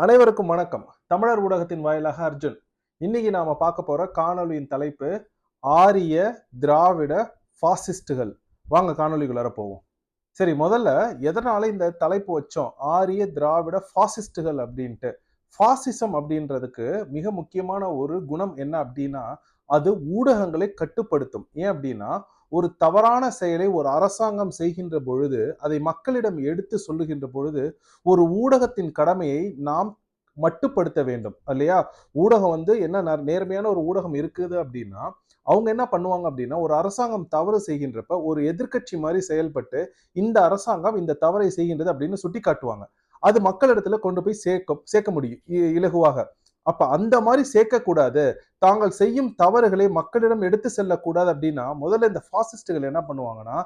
அனைவருக்கும் வணக்கம். தமிழர் ஊடகத்தின் வாயிலாக அர்ஜுன். இன்னைக்கு நாம பார்க்க போற காணொளியின் தலைப்பு ஆரிய திராவிட பாசிஸ்டுகள். வாங்க காணொளிக்குள்ளார போவோம். சரி முதல்ல எதனால இந்த தலைப்பு வச்சோம்? ஆரிய திராவிட பாசிஸ்டுகள் அப்படின்ட்டு. பாசிசம் அப்படின்றதுக்கு மிக முக்கியமான ஒரு குணம் என்ன அப்படின்னா அது ஊடகங்களை கட்டுப்படுத்தும். ஏன் அப்படின்னா ஒரு தவறான செயலை ஒரு அரசாங்கம் செய்கின்ற பொழுது அதை மக்களிடம் எடுத்து சொல்லுகின்ற பொழுது ஒரு ஊடகத்தின் கடமையை நாம் மட்டுப்படுத்த வேண்டும் இல்லையா? ஊடகம் வந்து என்ன ந- நேர்மையான ஒரு ஊடகம் இருக்குது அப்படின்னா அவங்க என்ன பண்ணுவாங்க அப்படின்னா ஒரு அரசாங்கம் தவறு செய்கின்றப்ப ஒரு எதிர்க்கட்சி மாதிரி செயல்பட்டு இந்த அரசாங்கம் இந்த தவறை செய்கின்றது அப்படின்னு சுட்டி காட்டுவாங்க அது மக்களிடத்துல கொண்டு போய் சேர்க்க சேர்க்க முடியும் இ- இலகுவாக. அப்ப அந்த மாதிரி சேர்க்கக்கூடாது. தாங்கள் செய்யும் தவறுகளை மக்களிடம் எடுத்து செல்லக்கூடாது அப்படின்னா முதல்ல இந்த பாசிஸ்டுகள் என்ன பண்ணுவாங்கன்னா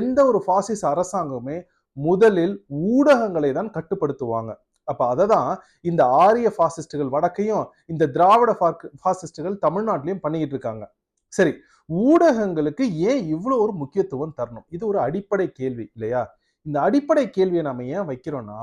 எந்த ஒரு ஃபாசிஸ்ட் அரசாங்கமே முதலில் ஊடகங்களை தான் கட்டுப்படுத்துவாங்க. அப்ப அதை தான் இந்த ஆரிய பாசிஸ்டுகள் வடக்கையும் இந்த திராவிட பாசிஸ்டுகள் தமிழ்நாட்டிலையும் பண்ணிக்கிட்டு இருக்காங்க. சரி ஊடகங்களுக்கு ஏன் இவ்வளோ ஒரு முக்கியத்துவம் தரணும்? இது ஒரு அடிப்படை கேள்வி இல்லையா? இந்த அடிப்படை கேள்வியை நம்ம ஏன் வைக்கிறோம்னா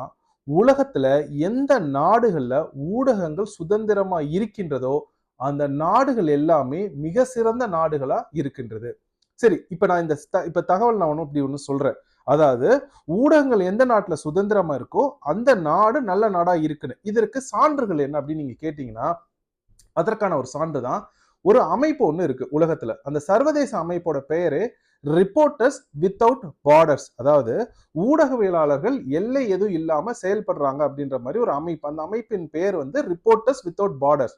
உலகத்துல எந்த நாடுகள்ல ஊடகங்கள் சுதந்திரமா இருக்கின்றதோ அந்த நாடுகள் எல்லாமே மிக சிறந்த நாடுகளா இருக்கின்றது. சரி இப்ப நான் இந்த த- இப்ப தகவல் நான் ஒண்ணு இப்படி ஒண்ணு சொல்றேன். அதாவது ஊடகங்கள் எந்த நாட்டுல சுதந்திரமா இருக்கோ அந்த நாடு நல்ல நாடா இருக்குன்னு. இதற்கு சான்றுகள் என்ன அப்படின்னு நீங்க கேட்டீங்கன்னா அதற்கான ஒரு சான்று தான் ஒரு அமைப்பு ஒன்று இருக்கு உலகத்துல. அந்த சர்வதேச அமைப்போட பெயரு ரிப்போர்ட்டர்ஸ் வித்தவுட் பார்டர்ஸ் அதாவது ஊடகவியலாளர்கள் எல்லை எதுவும் இல்லாம செயல்படுறாங்க அப்படின்ற மாதிரி ஒரு அமைப்பு. அந்த அமைப்பின் பெயர் வந்து ரிப்போர்ட்டர்ஸ் வித்தவுட் பார்டர்ஸ்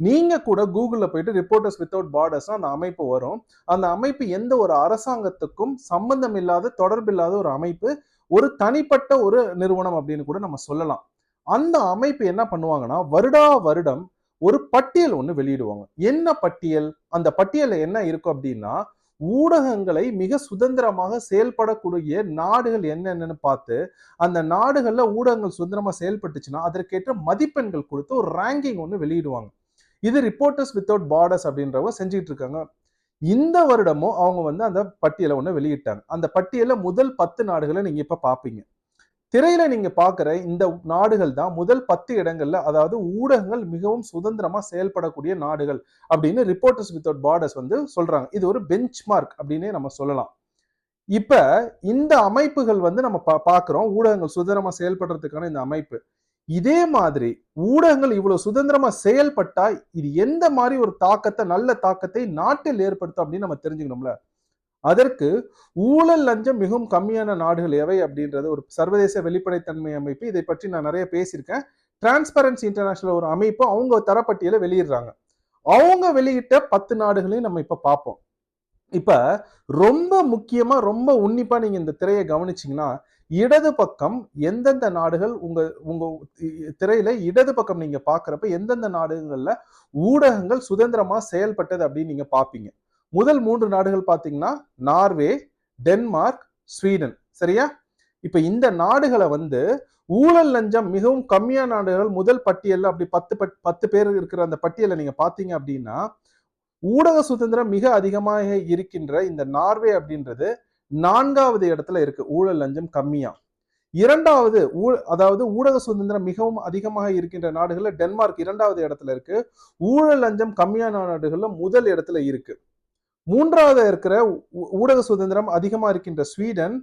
நீங்க கூட கூகுளில் போயிட்டு ரிப்போர்ட்டர்ஸ் வித்தவுட் பார்டர்ஸ் அந்த அமைப்பு வரும். அந்த அமைப்பு எந்த ஒரு அரசாங்கத்துக்கும் சம்பந்தம் இல்லாத தொடர்பில்லாத ஒரு அமைப்பு ஒரு தனிப்பட்ட ஒரு நிறுவனம் அப்படின்னு கூட நம்ம சொல்லலாம். அந்த அமைப்பு என்ன பண்ணுவாங்கன்னா வருடா வருடம் ஒரு பட்டியல் ஒன்று வெளியிடுவாங்க. என்ன பட்டியல்? அந்த பட்டியலில் என்ன இருக்கும் அப்படின்னா ஊடகங்களை மிக சுதந்திரமாக செயல்படக்கூடிய நாடுகள் என்னென்னு பார்த்து அந்த நாடுகளில் ஊடகங்கள் சுதந்திரமாக செயல்பட்டுச்சுன்னா அதற்கேற்ற மதிப்பெண்கள் கொடுத்து ஒரு ரேங்கிங் ஒன்று வெளியிடுவாங்க. இது ரிப்போர்ட்டர்ஸ் வித்தவுட் பார்டர்ஸ் அப்படின்றவங்க செஞ்சுட்டு இருக்காங்க. இந்த வருடமும் அவங்க வந்து அந்த பட்டியலை ஒன்று வெளியிட்டாங்க. அந்த பட்டியலில் முதல் பத்து நாடுகளை நீங்கள் இப்போ பார்ப்பீங்க. திரையில நீங்க பாக்குற இந்த நாடுகள் தான் முதல் பத்து இடங்கள்ல அதாவது ஊடகங்கள் மிகவும் சுதந்திரமா செயல்படக்கூடிய நாடுகள் அப்படின்னு ரிப்போர்ட்டர்ஸ் வித்தவுட் பார்டர்ஸ் வந்து சொல்றாங்க. இது ஒரு பெஞ்ச் மார்க் அப்படின்னே நம்ம சொல்லலாம். இப்ப இந்த அமைப்புகள் வந்து நம்ம பா- ஊடகங்கள் சுதந்திரமா செயல்படுறதுக்கான இந்த அமைப்பு. இதே மாதிரி ஊடகங்கள் இவ்வளவு சுதந்திரமா செயல்பட்டா இது எந்த மாதிரி ஒரு தாக்கத்தை நல்ல தாக்கத்தை நாட்டில் ஏற்படுத்தும் அப்படின்னு நம்ம தெரிஞ்சுக்கணும்ல. அதற்கு ஊழல் லஞ்சம் மிகவும் கம்மியான நாடுகள் எவை அப்படின்றது ஒரு சர்வதேச வெளிப்படைத்தன்மை அமைப்பு. இதை பற்றி நான் நிறைய பேசியிருக்கேன். டிரான்ஸ்பரன்சி இன்டர்நேஷனல் ஒரு அமைப்பு அவங்க தரப்பட்டியலை வெளியிடுறாங்க. அவங்க வெளியிட்ட பத்து நாடுகளையும் நம்ம இப்போ பார்ப்போம். இப்போ ரொம்ப முக்கியமாக ரொம்ப உன்னிப்பாக நீங்கள் இந்த திரையை கவனிச்சிங்கன்னா இடது பக்கம் எந்தெந்த நாடுகள் உங்கள் உங்கள் திரையில் இடது பக்கம் நீங்கள் பார்க்குறப்ப எந்தெந்த நாடுகளில் ஊடகங்கள் சுதந்திரமாக செயல்பட்டது அப்படின்னு நீங்கள் பார்ப்பீங்க. முதல் மூன்று நாடுகள் பார்த்தீங்கன்னா நார்வே டென்மார்க் ஸ்வீடன். சரியா? இப்ப இந்த நாடுகளை வந்து ஊழல் லஞ்சம் மிகவும் கம்மியான நாடுகள் முதல் பட்டியலில் அப்படி பத்து பட்- பத்து பேர் இருக்கிற அந்த பட்டியலை நீங்க பாத்தீங்க அப்படின்னா ஊடக சுதந்திரம் மிக அதிகமாக இருக்கின்ற இந்த நார்வே அப்படின்றது நான்காவது இடத்துல இருக்கு. ஊழல் லஞ்சம் கம்மியா. இரண்டாவது ஊ- அதாவது ஊடக சுதந்திரம் மிகவும் அதிகமாக இருக்கின்ற நாடுகள்ல டென்மார்க் இரண்டாவது இடத்துல இருக்கு. ஊழல் லஞ்சம் கம்மியான நாடுகள்ல முதல் இடத்துல இருக்கு. மூன்றாவது இருக்கிற ஊடக சுதந்திரம் அதிகமா இருக்கின்ற ஸ்வீடன்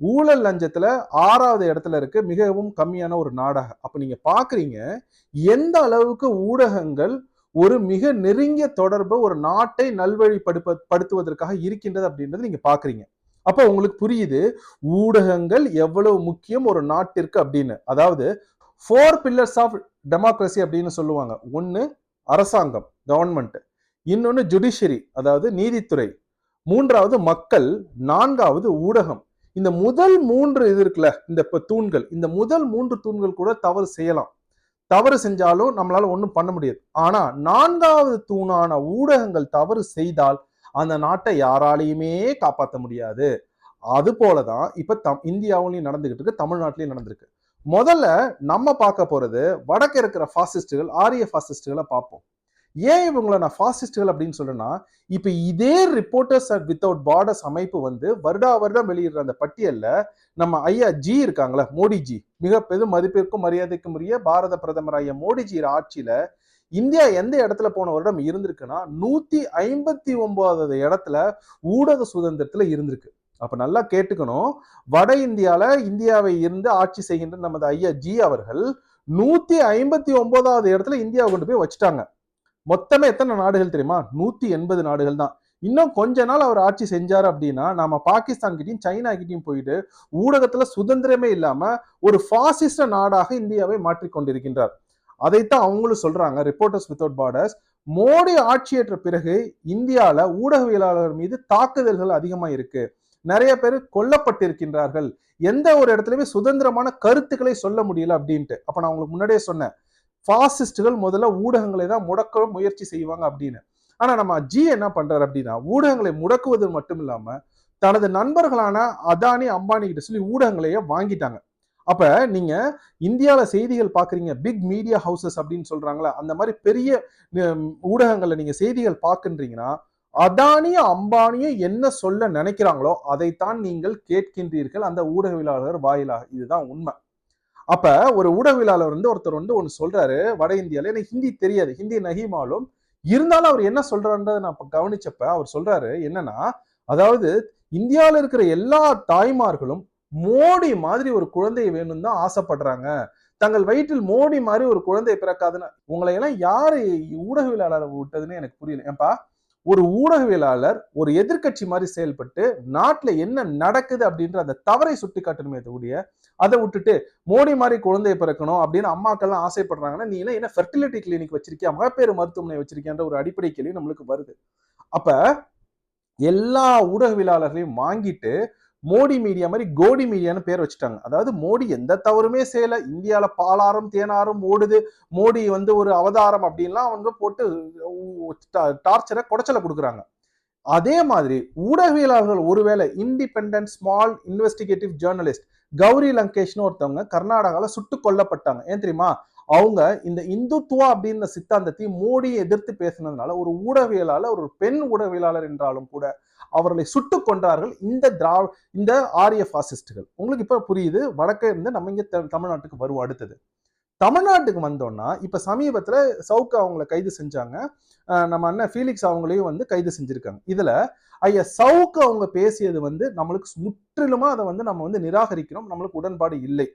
ஊழல் லஞ்சத்துல ஆறாவது இடத்துல இருக்கு மிகவும் கம்மியான ஒரு நாடாக. அப்ப நீங்க பாக்குறீங்க எந்த அளவுக்கு ஊடகங்கள் ஒரு மிக நெருங்கிய தொடர்பு ஒரு நாட்டை நல்வழிப்படுப்ப படுத்துவதற்காக இருக்கின்றது அப்படின்றது நீங்க பாக்குறீங்க. அப்போ உங்களுக்கு புரியுது ஊடகங்கள் எவ்வளவு முக்கியம் ஒரு நாட்டிற்கு அப்படின்னு. அதாவது ஃபோர் பில்லர்ஸ் ஆஃப் டெமோக்ரஸி அப்படின்னு சொல்லுவாங்க. ஒன்று அரசாங்கம் கவர்மெண்ட் இன்னொன்னு ஜுடிஷியரி அதாவது நீதித்துறை. மூன்றாவது மக்கள் நான்காவது ஊடகம். இந்த முதல் மூன்று இது இருக்குல்ல இந்த இப்ப தூண்கள் இந்த முதல் மூன்று தூண்கள் கூட தவறு செய்யலாம். தவறு செஞ்சாலும் நம்மளால ஒன்றும் பண்ண முடியாது. ஆனா நான்காவது தூணான ஊடகங்கள் தவறு செய்தால் அந்த நாட்டை யாராலையுமே காப்பாற்ற முடியாது. அது போலதான் இப்ப தம் இந்தியாவிலையும் நடந்துகிட்டு இருக்கு தமிழ்நாட்டிலையும் நடந்திருக்கு. முதல்ல நம்ம பார்க்க போறது வடக்கு இருக்கிற பாசிஸ்டுகள் ஆரிய ஃபாசிஸ்டுகளை பார்ப்போம். ஏன் இவங்களை நான் ஃபாசிஸ்டுகள் அப்படின்னு சொல்லுன்னா இப்போ இதே ரிப்போர்ட்டர்ஸ் வித்தவுட் பார்டர்ஸ் அமைப்பு வந்து வருடா வருடம் வெளியிடுற அந்த பட்டியலில் நம்ம ஐயா ஜி இருக்காங்களா மோடிஜி மிக பெரும் மதிப்பிற்கும் மரியாதைக்கும் உரிய பாரத பிரதமர் ஐயா மோடிஜி ஆட்சியில இந்தியா எந்த இடத்துல போன வருடம் இருந்திருக்குன்னா நூத்தி ஐம்பத்தி ஒன்பதாவது இடத்துல ஊடக சுதந்திரத்துல இருந்திருக்கு. அப்ப நல்லா கேட்டுக்கணும் வட இந்தியால இந்தியாவை இருந்து ஆட்சி செய்கின்ற நமது ஐயா ஜி அவர்கள் நூத்தி ஐம்பத்தி ஒன்பதாவது இடத்துல இந்தியாவை கொண்டு போய் வச்சுட்டாங்க. மொத்தமே எத்தனை நாடுகள் தெரியுமா? நூத்தி எண்பது நாடுகள் தான். இன்னும் கொஞ்ச நாள் அவர் ஆட்சி செஞ்சார் அப்படின்னா நாம பாகிஸ்தான் கிட்டயும் சைனா கிட்டயும் போயிட்டு ஊடகத்துல சுதந்திரமே இல்லாம ஒரு பாசிஸ்ட நாடாக இந்தியாவை மாற்றிக்கொண்டிருக்கின்றார் அதைத்தான் அவங்களும் சொல்றாங்க ரிப்போர்ட்டர்ஸ் வித்தவுட் பார்டர்ஸ் மோடி ஆட்சியேற்ற பிறகு இந்தியால ஊடகவியலாளர் மீது தாக்குதல்கள் அதிகமா இருக்கு. நிறைய பேர் கொல்லப்பட்டிருக்கின்றார்கள். எந்த ஒரு இடத்துலயுமே சுதந்திரமான கருத்துக்களை சொல்ல முடியல அப்படின்ட்டு. அப்ப நான் உங்களுக்கு முன்னாடியே சொன்னேன். ஃபாசிஸ்டுகள் முதல்ல ஊடகங்களை தான் முடக்க முயற்சி செய்வாங்க அப்படின்னு. ஆனா நம்ம ஜி என்ன பண்றாரு அப்படின்னா ஊடகங்களை முடக்குவது மட்டும் இல்லாம தனது நண்பர்களான அதானி அம்பானி கிட்ட சொல்லி ஊடகங்களையே வாங்கிட்டாங்க. அப்ப நீங்க இந்தியாவில் செய்திகள் பாக்குறீங்க பிக் மீடியா ஹவுசஸ் அப்படின்னு சொல்றாங்களா அந்த மாதிரி பெரிய உம், ஊடகங்கள்ல நீங்க செய்திகள் பார்க்கின்றீங்கன்னா அதானியும் அம்பானியும் என்ன சொல்ல நினைக்கிறாங்களோ அதைத்தான் நீங்கள் கேட்கின்றீர்கள் அந்த ஊடகவியலாளர் வாயிலாக. இதுதான் உண்மை. அப்ப ஒரு ஊடகவியலாளர் வந்து ஒருத்தர் வந்து ஒன்னு சொல்றாரு வட இந்தியால எனக்கு ஹிந்தி தெரியாது. ஹிந்தி நகிமாலும் இருந்தாலும் அவர் என்ன சொல்றாருன்றதை நான் கவனிச்சப்ப அவர் சொல்றாரு என்னன்னா அதாவது இந்தியாவில் இருக்கிற எல்லா தாய்மார்களும் மோடி மாதிரி ஒரு குழந்தை வேணும் தான் ஆசைப்படுறாங்க. தங்கள் வயிற்றில் மோடி மாதிரி ஒரு குழந்தை பிறக்காதுன்னு. உங்களை எல்லாம் யாரு ஊடகவியலாளர் விட்டதுன்னு எனக்கு புரியல. ஏன்பா ஒரு ஊடகவியலாளர் ஒரு எதிர்க்கட்சி மாதிரி செயல்பட்டு நாட்டுல என்ன நடக்குது அப்படின்ற அந்த தவறை சுட்டி காட்டணுமே தவிர அதை விட்டுட்டு மோடி மாதிரி குழந்தை பிறக்கணும் அப்படின்னு அம்மாக்கெல்லாம் ஆசைப்படுறாங்கன்னா நீ என்ன ஃபெர்டிலிட்டி கிளினிக் வச்சிருக்கியா? மகப்பேறு மருத்துவமனை வச்சிருக்கியான்ற ஒரு அடிப்படை கேள்வி நம்மளுக்கு வருது. அப்ப எல்லா ஊடகவியலாளர்களையும் வாங்கிட்டு மோடி மீடியா மாதிரி கோடி மீடியான்னு பேர் வச்சுட்டாங்க. அதாவது மோடி எந்த தவறுமே செய்யல. இந்தியாவில் பாலாறும் தேனாரும் ஓடுது. மோடி வந்து ஒரு அவதாரம் அப்படின்லாம் வந்து போட்டு டார்ச்சரை குடைச்சலை கொடுக்குறாங்க. அதே மாதிரி ஊடகவியலாளர்கள் ஒருவேளை independent small investigative journalist Gauri லங்கேஷ்னு ஒருத்தவங்க கர்நாடகால சுட்டு கொல்லப்பட்டாங்க. ஏன் தெரியுமா? அவங்க இந்த இந்துத்துவா அப்படின்ற சித்தாந்தத்தை மோடியை எதிர்த்து பேசினதுனால ஒரு ஊடகவியலாளர் ஒரு பெண் ஊடகவியலாளர் என்றாலும் கூட அவர்களை சுட்டு கொன்றார்கள் இந்த திரா இந்த ஆரிய பாசிஸ்டுகள் உங்களுக்கு இப்போ புரியுது? வடக்கே இருந்து நம்ம இங்கே தமிழ்நாட்டுக்கு வருவோம். அடுத்தது. தமிழ்நாட்டுக்கு வந்தோம்னா இப்போ சமீபத்தில் சவுக்கு அவங்கள கைது செஞ்சாங்க. நம்ம அண்ணன் ஃபீலிக்ஸ் அவங்களையும் வந்து கைது செஞ்சுருக்காங்க. இதில் ஐயா சவுக்கு அவங்க பேசியது வந்து நம்மளுக்கு முற்றிலுமாக அதை வந்து நம்ம வந்து நிராகரிக்கிறோம். நம்மளுக்கு உடன்பாடு இல்லை.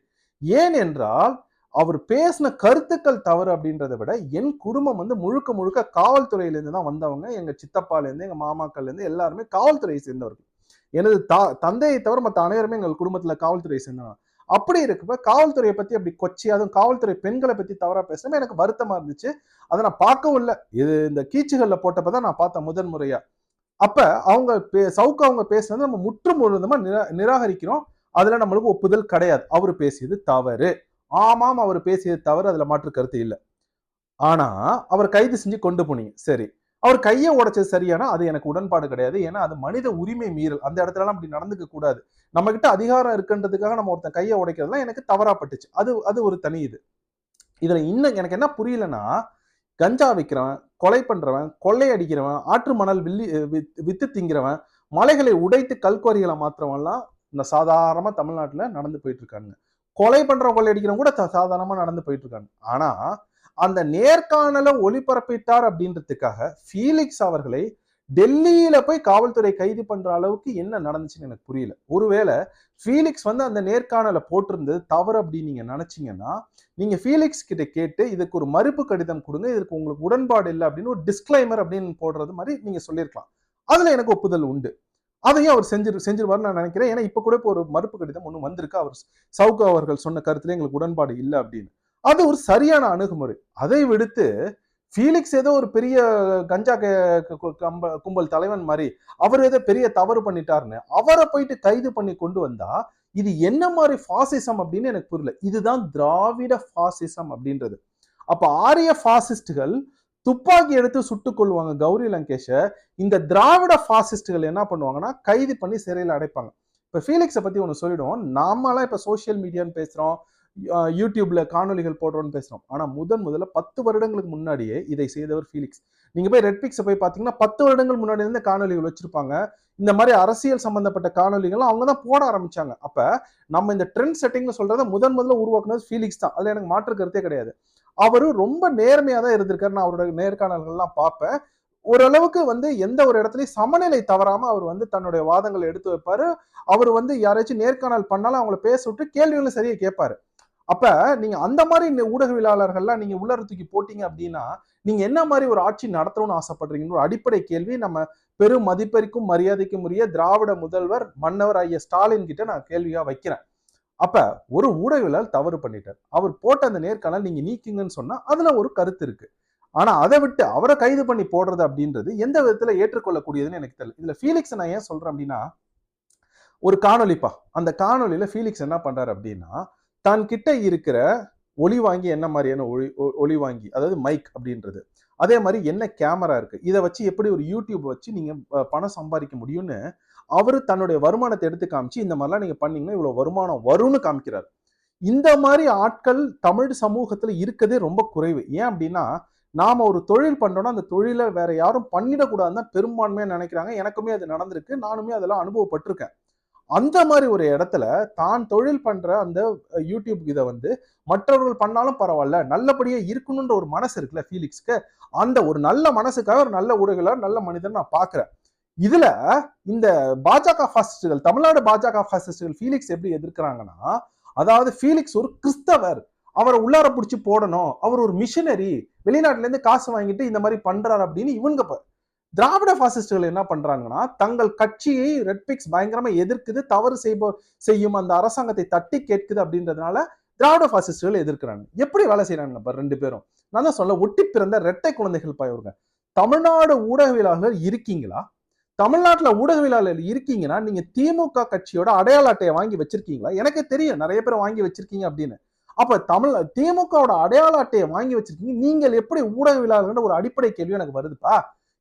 ஏன் என்றால் அவர் பேசின கருத்துக்கள் தவறு அப்படின்றத விட என் குடும்பம் வந்து முழுக்க முழுக்க காவல்துறையிலேருந்து தான் வந்தவங்க. எங்கள் சித்தப்பாலேருந்து எங்கள் மாமாக்கள்லேருந்து எல்லாருமே காவல்துறையை சேர்ந்தவர்கள். எனது தா தந்தையை தவிர மற்ற அனைவருமே எங்கள் குடும்பத்தில் காவல்துறையை சேர்ந்தவங்க. அப்படி இருக்கப்ப காவல்துறையை பத்தி அப்படி கொச்சி அதுவும் காவல்துறை பெண்களை பத்தி தவறா பேசுறப்ப எனக்கு வருத்தமா இருந்துச்சு. அதை நான் பார்க்கவும் இல்லை. இது இந்த கீச்சுகள்ல போட்டப்பதான் நான் பார்த்தேன் முதன் முறையாக அப்ப அவங்க பே- சவுக்கு அவங்க பேசுனது நம்ம முற்று முழுவதுமா நிரா நிராகரிக்கிறோம். அதுல நம்மளுக்கு ஒப்புதல் கிடையாது. அவர் பேசியது தவறு. ஆமாம் அவர் பேசியது தவறு. அதுல மாற்று கருத்து இல்லை. ஆனா அவர் கைது செஞ்சு கொண்டு போனீங்க. சரி. அவர் கையை உடைச்சது சரியானா? அது எனக்கு உடன்பாடு கிடையாது. ஏன்னா அது மனித உரிமை மீறல். அந்த இடத்துலலாம் அப்படி நடந்துக்க கூடாது. நம்ம கிட்ட அதிகாரம் இருக்குன்றதுக்காக நம்ம ஒருத்தன் கையை உடைக்கிறதுலாம் எனக்கு தவறா பட்டுச்சு. அது அது ஒரு தனி இது. இதுல இன்னும் எனக்கு என்ன புரியலன்னா கஞ்சா விற்கிறவன் கொலை பண்றவன் கொள்ளை அடிக்கிறவன் ஆற்று மணல் வில்லி வித்து திங்கிறவன் மலைகளை உடைத்து கல்குவாரிகளை மாத்திரவன்லாம் இந்த சாதாரணமா தமிழ்நாட்டுல நடந்து போயிட்டு இருக்காங்க கொலை பண்ற கொள்ளை அடிக்கிறவன் கூட சாதாரணமா நடந்து போயிட்டு இருக்காங்க ஆனா அந்த நேர்காணலை ஒளிபரப்பிட்டார் அப்படின்றதுக்காக ஃபீலிக்ஸ் அவர்களை டெல்லியில போய் காவல்துறை கைது பண்ற அளவுக்கு என்ன நடந்துச்சுன்னு எனக்கு புரியல. ஒருவேளை ஃபீலிக்ஸ் வந்து அந்த நேர்காணலை போட்டிருந்தது தவறு அப்படின்னு நீங்க நினைச்சீங்கன்னா நீங்க ஃபீலிக்ஸ் கிட்ட கேட்டு இதுக்கு ஒரு மறுப்பு கடிதம் கொடுங்க இதுக்கு உங்களுக்கு உடன்பாடு இல்லை அப்படின்னு ஒரு டிஸ்க்ளைமர் அப்படின்னு போடுறது மாதிரி நீங்க சொல்லியிருக்கலாம். அதுல எனக்கு ஒப்புதல் உண்டு. அதையும் அவர் செஞ்சிரு செஞ்சிருவாருன்னு நான் நினைக்கிறேன். ஏன்னா இப்ப கூட இப்போ ஒரு மறுப்பு கடிதம் ஒன்று வந்திருக்கு. அவர் சவுக்கு அவர்கள் சொன்ன கருத்துல எங்களுக்கு உடன்பாடு இல்லை அப்படின்னு. அது ஒரு சரியான அணுகுமுறை. அதை விடுத்து ஃபீலிக்ஸ் ஏதோ ஒரு பெரிய கஞ்சா கம்ப- கும்பல் தலைவன் மாதிரி அவர் ஏதோ பெரிய தவறு பண்ணிட்டாருன்னு அவரை போயிட்டு கைது பண்ணி கொண்டு வந்தா இது என்ன மாதிரி ஃபாசிசம் அப்படின்னு எனக்கு புரியல. இதுதான் திராவிட ஃபாசிசம் அப்படின்றது. அப்ப ஆரிய ஃபாசிஸ்டுகள் துப்பாக்கி எடுத்து சுட்டுக் கொள்வாங்க கௌரி லங்கேஷ. இந்த திராவிட ஃபாசிஸ்டுகள் என்ன பண்ணுவாங்கன்னா கைது பண்ணி சிறையில் அடைப்பாங்க. இப்போ ஃபீலிக்ஸை பற்றி ஒன்று சொல்லிடுவோம். நாமெல்லாம் இப்போ சோஷியல் மீடியான்னு பேசுகிறோம் யூடியூப்பில் யூடியூப்ல காணொளிகள் போடுறோம்னு பேசுகிறோம் ஆனால் முதன் முதல்ல பத்து வருடங்களுக்கு முன்னாடியே இதை செய்தவர் ஃபீலிக்ஸ் நீங்கள் போய் ரெட்பிக்ஸை போய் பார்த்தீங்கன்னா பத்து வருடங்கள் முன்னாடி இருந்து காணொலிகள் வச்சுருப்பாங்க. இந்த மாதிரி அரசியல் சம்பந்தப்பட்ட காணொலிகள் அவங்க தான் போட ஆரம்பிச்சாங்க. அப்போ நம்ம இந்த ட்ரெண்ட் செட்டிங்னு சொல்கிறத முதன் முதல்ல உருவாக்குனது ஃபீலிக்ஸ் தான். அதில் எனக்கு மாற்று கருத்தே கிடையாது. அவரு ரொம்ப நேர்மையாக தான் இருந்திருக்காரு நான் அவரோட நேர்காணல்கள்லாம் பார்ப்பேன். ஓரளவுக்கு வந்து எந்த ஒரு இடத்துலையும் சமநிலை தவறாம அவர் வந்து தன்னுடைய வாதங்களை எடுத்து வைப்பாரு. அவர் வந்து யாராச்சும் நேர்காணல் பண்ணாலும் அவங்கள பேச விட்டு கேள்விகளும் சரியா கேட்பாரு. அப்ப நீங்க அந்த மாதிரி ஊடகவியலாளர்கள்லாம் நீங்க உள்ளறத்துக்கு தூக்கி போட்டீங்க அப்படின்னா நீங்க என்ன மாதிரி ஒரு ஆட்சி நடத்தணும்னு ஆசைப்படுறீங்கன்னு ஒரு அடிப்படை கேள்வி நம்ம பெரும் மதிப்பெருக்கும் மரியாதைக்கும் உரிய திராவிட முதல்வர் மன்னவர் ஐயா ஸ்டாலின் கிட்ட நான் கேள்வியா வைக்கிறேன். அப்ப ஒரு ஊடகவியலாளர் தவறு பண்ணிட்டார். அவர் போட்ட அந்த நேர்காணல் நீங்க நீக்குங்கன்னு சொன்னா அதுல ஒரு கருத்து இருக்கு. ஆனா அதை விட்டு அவரை கைது பண்ணி போடுறது அப்படின்றது எந்த விதத்துல ஏற்றுக்கொள்ளக்கூடியதுன்னு எனக்கு தெரியல. இதுல ஃபீலிக்ஸ் நான் ஏன் சொல்றேன் அப்படின்னா ஒரு காணொலிப்பா அந்த காணொலியில ஃபீலிக்ஸ் என்ன பண்றாரு அப்படின்னா தான் கிட்ட இருக்கிற ஒளி வாங்கி என்ன மாதிரியான ஒளி ஒ- ஒளி வாங்கி அதாவது மைக் அப்படின்றது. அதே மாதிரி என்ன கேமரா இருக்கு இதை வச்சு எப்படி ஒரு யூடியூப் வச்சு நீங்க பணம் சம்பாதிக்க முடியும்னு அவர் தன்னுடைய வருமானத்தை எடுத்து காமிச்சு இந்த மாதிரிலாம் நீங்க பண்ணீங்கன்னா இவ்வளவு வருமானம் வரும்னு காமிக்கிறார். இந்த மாதிரி ஆட்கள் தமிழ் சமூகத்துல இருக்கதே ரொம்ப குறைவு. ஏன் அப்படின்னா நாம் ஒரு தொழில் பண்ணோம்னா அந்த தொழிலை வேற யாரும் பண்ணிடக்கூடாதுன்னு தான் பெரும்பான்மையாக நினைக்கிறாங்க. எனக்குமே அது நடந்திருக்கு. நானுமே அதெல்லாம் அனுபவப்பட்டிருக்கேன். அந்த மாதிரி ஒரு இடத்துல தான் தொழில் பண்ற அந்த யூடியூப் இதை வந்து மற்றவர்கள் பண்ணாலும் பரவாயில்ல. நல்லபடியா இருக்கணுன்ற ஒரு மனசு இருக்குல்ல ஃபீலிக்ஸ்க்கு. அந்த ஒரு நல்ல மனசுக்காக ஒரு நல்ல ஊடகர் நல்ல மனிதன் நான் பாக்குறேன் இதுல இந்த பாஜக ஃபாசிஸ்டுகள் தமிழ்நாடு பாஜக ஃபாசிஸ்டுகள் ஃபீலிக்ஸ் எப்படி எதிர்க்கிறாங்கன்னா அதாவது ஃபீலிக்ஸ் ஒரு கிறிஸ்தவர். அவரை உள்ளார பிடிச்சி போடணும். அவர் ஒரு மிஷினரி வெளிநாட்டுல இருந்து காசு வாங்கிட்டு இந்த மாதிரி பண்றாரு அப்படின்னு இவங்க திராவிட பாசிஸ்டுகள் என்ன பண்றாங்கன்னா தங்கள் கட்சியை ரெட்பிக்ஸ் பயங்கரமா எதிர்க்குது தவறு செய்ப செய்யும் அந்த அரசாங்கத்தை தட்டி கேட்குது அப்படின்றதுனால திராவிட பாசிஸ்டுகள் எதிர்க்கிறாங்க. எப்படி வேலை செய்யறாங்க பாரு ரெண்டு பேரும். நான் தான் சொல்ல ஒட்டி பிறந்த ரெட்டை குழந்தைகள் பாயவருங்க தமிழ்நாடு ஊடகவியலாளர்கள் இருக்கீங்களா? தமிழ்நாட்டுல ஊடகவியலாளர் இருக்கீங்கன்னா நீங்க திமுக கட்சியோட அடையாள அட்டையை வாங்கி வச்சிருக்கீங்களா? எனக்கு தெரியும் நிறைய பேர் வாங்கி வச்சிருக்கீங்க அப்படின்னு. அப்ப தமிழ் திமுகவோட அடையாள அட்டையை வாங்கி வச்சிருக்கீங்க. நீங்கள் எப்படி ஊடகவியலாளர்கள் ஒரு அடிப்படை கேள்வி எனக்கு வருதுப்பா?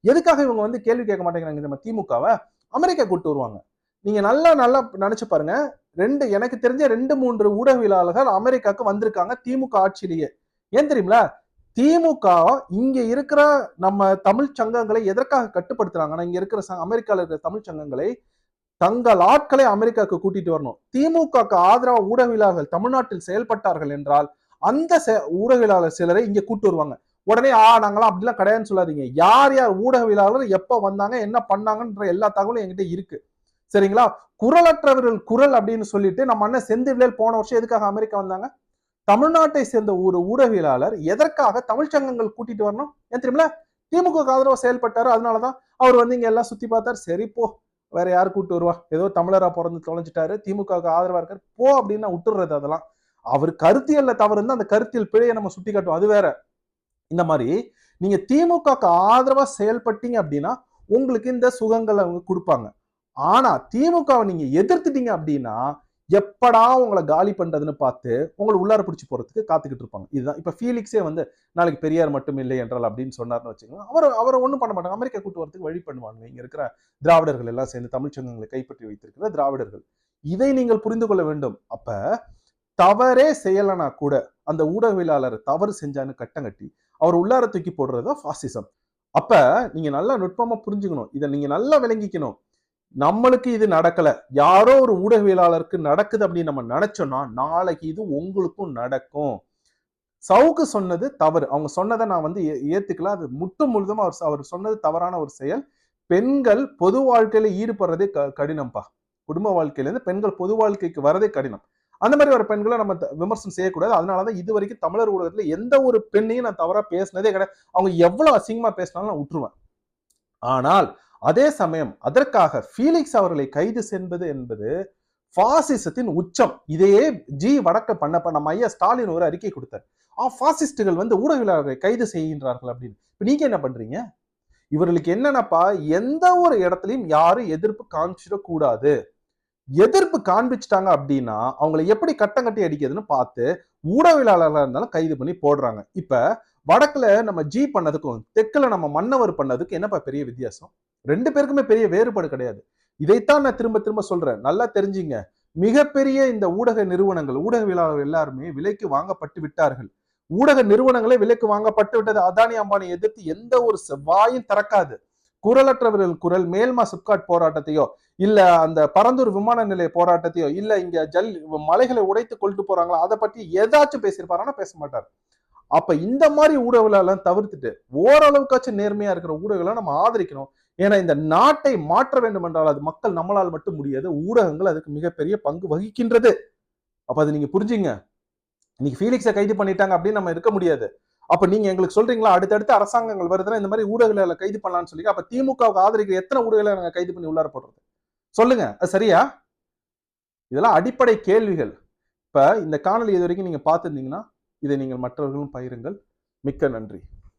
எதுக்காக இவங்க வந்து கேள்வி கேட்க மாட்டேங்கிறாங்க நம்ம திமுகவை? அமெரிக்கா கூட்டு வருவாங்க. நீங்க நல்லா நல்லா நினைச்சு பாருங்க. ரெண்டு எனக்கு தெரிஞ்ச ரெண்டு மூன்று ஊடகவியலாளர்கள் அமெரிக்காவுக்கு வந்திருக்காங்க திமுக ஆட்சியிலேயே. ஏன் தெரியுங்களா திமுக இங்க இருக்கிற நம்ம தமிழ் சங்கங்களை எதற்காக கட்டுப்படுத்துறாங்கன்னா இங்க இருக்கிற ச- அமெரிக்கால இருக்கிற தமிழ் சங்கங்களை தங்கள் ஆட்களை அமெரிக்காவுக்கு கூட்டிட்டு வரணும். திமுகக்கு ஆதரவா ஊடகவியலாளர்கள் தமிழ்நாட்டில் செயல்பட்டார்கள் என்றால் அந்த செ- ஊடகவியலாளர் சிலரை இங்க கூட்டு வருவாங்க. உடனே ஆ நாங்களாம் அப்படிலாம் கிடையாதுன்னு சொல்லாதீங்க. யார் யார் ஊடகவியலாளர் எப்ப வந்தாங்க என்ன பண்ணாங்கன்ற எல்லா தகவலும் என்கிட்ட இருக்கு. சரிங்களா? குரலற்றவர்கள் குரல் அப்படின்னு சொல்லிட்டு நம்ம அண்ணன் செந்திவிலையில் போன வருஷம் எதுக்காக அமெரிக்கா வந்தாங்க? தமிழ்நாட்டை சேர்ந்த ஒரு ஊடகவியலாளர் எதற்காக தமிழ் சங்கங்கள் கூட்டிட்டு வரணும்? ஏன் தெரியுமில திமுக ஆதரவா செயல்பட்டாரு அதனாலதான் அவர் வந்து இங்க எல்லாம் சுத்தி பார்த்தாரு. சரி போ. வேற யார் கூட்டு வருவா? ஏதோ தமிழரா பிறந்து தொலைஞ்சிட்டாரு திமுகவுக்கு ஆதரவா இருக்காரு. போ அப்படின்னு விட்டுறது அதெல்லாம். அவர் கருத்தியல்ல தவறு அந்த கருத்தியல் பிழையை நம்ம சுட்டி காட்டுவோம். அது வேற. இந்த மாதிரி நீங்க திமுகவுக்கு ஆதரவா செயல்பட்டீங்க அப்படின்னா உங்களுக்கு இந்த சுகங்களை அவங்க கொடுப்பாங்க. ஆனா திமுகவை நீங்க எதிர்த்துட்டீங்க அப்படின்னா எப்படா உங்களை காலி பண்றதுன்னு பார்த்து உங்களை உள்ளார பிடிச்சி போறதுக்கு காத்துக்கிட்டு இருப்பாங்க. இதுதான். இப்போ ஃபீலிக்ஸே வந்து நாளைக்கு பெரியார் மட்டும் இல்லை என்றால் அப்படின்னு சொன்னார்னு வச்சுக்கோங்க அவர் அவரை ஒன்றும் பண்ண மாட்டாங்க. அமெரிக்கா கூட்டு வரத்துக்கு வழி பண்ணுவாங்க இங்கே இருக்கிற திராவிடர்கள் எல்லாம் சேர்ந்து தமிழ் சங்கங்களை கைப்பற்றி வைத்திருக்கிற திராவிடர்கள். இதை நீங்கள் புரிந்து கொள்ள வேண்டும். அப்ப தவறே செய்யலைனா கூட அந்த ஊடகவியலாளர் தவறு செஞ்சான்னு கட்டங்கட்டி அவர் உள்ளார தூக்கி போடுறது ஃபாசிசம் அப்ப நீங்க நல்லா நுட்பமா புரிஞ்சுக்கணும். இதை நீங்க நல்லா விளங்கிக்கணும். நம்மளுக்கு இது நடக்கல. யாரோ ஒரு ஊடகவியலாளருக்கு நடக்குது அப்படின்னு நம்ம நினைச்சோம்னா நாளைக்கு இது உங்களுக்கும் நடக்கும். சவுக்கு சொன்னது தவறு. அவங்க சொன்னதை நான் வந்து ஏ- ஏத்துக்கல. அது முட்டு முழுதும் அவர் அவர் சொன்னது தவறான ஒரு செயல். பெண்கள் பொது வாழ்க்கையில ஈடுபடுறதே க- கடினம்ப்பா குடும்ப வாழ்க்கையிலேருந்து பெண்கள் பொது வாழ்க்கைக்கு வரதே கடினம். அந்த மாதிரி ஒரு பெண்களை நம்ம விமர்சனம் செய்யக்கூடாது. அதனாலதான் இது வரைக்கும் தமிழர் ஊடகத்துல எந்த ஒரு பெண்ணையும் நான் தவறா பேசினதே கிடையாது. அவங்க எவ்வளவு அசிங்கமா பேசினாலும் நான் விட்டுருவேன் ஆனால் அதே சமயம் அதற்காக ஃபீலிக்ஸ் அவர்களை கைது செய்வது என்பது பாசிசத்தின் உச்சம். இதையே ஜி வடக்க பண்ணப்ப நம்ம ஐயா ஸ்டாலின் ஒரு அறிக்கை கொடுத்தார். ஆ பாசிஸ்டுகள் வந்து ஊடகவியலாளர்களை கைது செய்கின்றார்கள் அப்படின்னு. இப்போ நீங்க என்ன பண்றீங்க? இவர்களுக்கு என்னன்னப்பா? எந்த ஒரு இடத்துலையும் யாரும் எதிர்ப்பு காமிச்சிடக்கூடாது எதிர்ப்பு காண்பிச்சிட்டாங்க அப்படின்னா அவங்களை எப்படி கட்டம் கட்டி அடிக்கிறதுன்னு பார்த்து ஊடகவியலாளர்களாக இருந்தாலும் கைது பண்ணி போடுறாங்க. இப்ப வடக்குல நம்ம ஜி பண்ணதுக்கும் தெற்குல நம்ம மன்னவர் பண்ணதுக்கும் என்னப்பா பெரிய வித்தியாசம்? ரெண்டு பேருக்குமே பெரிய வேறுபாடு கிடையாது. இதைத்தான் நான் திரும்ப திரும்ப சொல்றேன். நல்லா தெரிஞ்சுங்க. மிகப்பெரிய இந்த ஊடக நிறுவனங்கள் ஊடகவியலாளர்கள் எல்லாருமே விலைக்கு வாங்கப்பட்டு விட்டார்கள். ஊடக நிறுவனங்களே விலைக்கு வாங்கப்பட்டு விட்டது. அதானி அம்பானி எதிர்த்து எந்த ஒரு செவ்வாயும் திறக்காது. குரலற்றவர்கள் குரல் மேல்மா சிப்காட் போராட்டத்தையோ இல்ல அந்த பரந்தூர் விமான நிலைய போராட்டத்தையோ இல்ல இங்க ஜல் மலைகளை உடைத்து கொண்டு போறாங்களோ அதை பத்தி ஏதாச்சும் பேசியிருப்பாருன்னா பேச மாட்டார். அப்ப இந்த மாதிரி ஊடகங்களெல்லாம் தவிர்த்துட்டு ஓரளவுக்காச்சும் நேர்மையா இருக்கிற ஊடகங்களை நம்ம ஆதரிக்கணும். ஏன்னா இந்த நாட்டை மாற்ற வேண்டும் என்றால் அது மக்கள் நம்மளால் மட்டும் முடியாது. ஊடகங்கள் அதுக்கு மிகப்பெரிய பங்கு வகிக்கின்றது. அப்ப அது நீங்க புரிஞ்சுங்க. இன்னைக்கு ஃபீலிக்ஸை கைது பண்ணிட்டாங்க அப்படின்னு நம்ம இருக்க முடியாது. அப்ப நீங்க எங்களுக்கு சொல்றீங்களா? அடுத்தடுத்து அரசாங்கங்கள் வருதுன்னா இந்த மாதிரி ஊடகங்களை கைது பண்ணலாம்னு சொல்லி அப்ப திமுகவுக்கு ஆதரிக்கிற எத்தனை ஊடகங்களை நாங்க கைது பண்ணி உள்ளார போடுறது? சொல்லுங்க. அது சரியா? இதெல்லாம் அடிப்படை கேள்விகள். இப்ப இந்த காணொலி இது வரைக்கும் நீங்க பார்த்திருந்தீங்கன்னா இதை நீங்கள் மற்றவர்களும் பயிருங்கள் மிக்க நன்றி.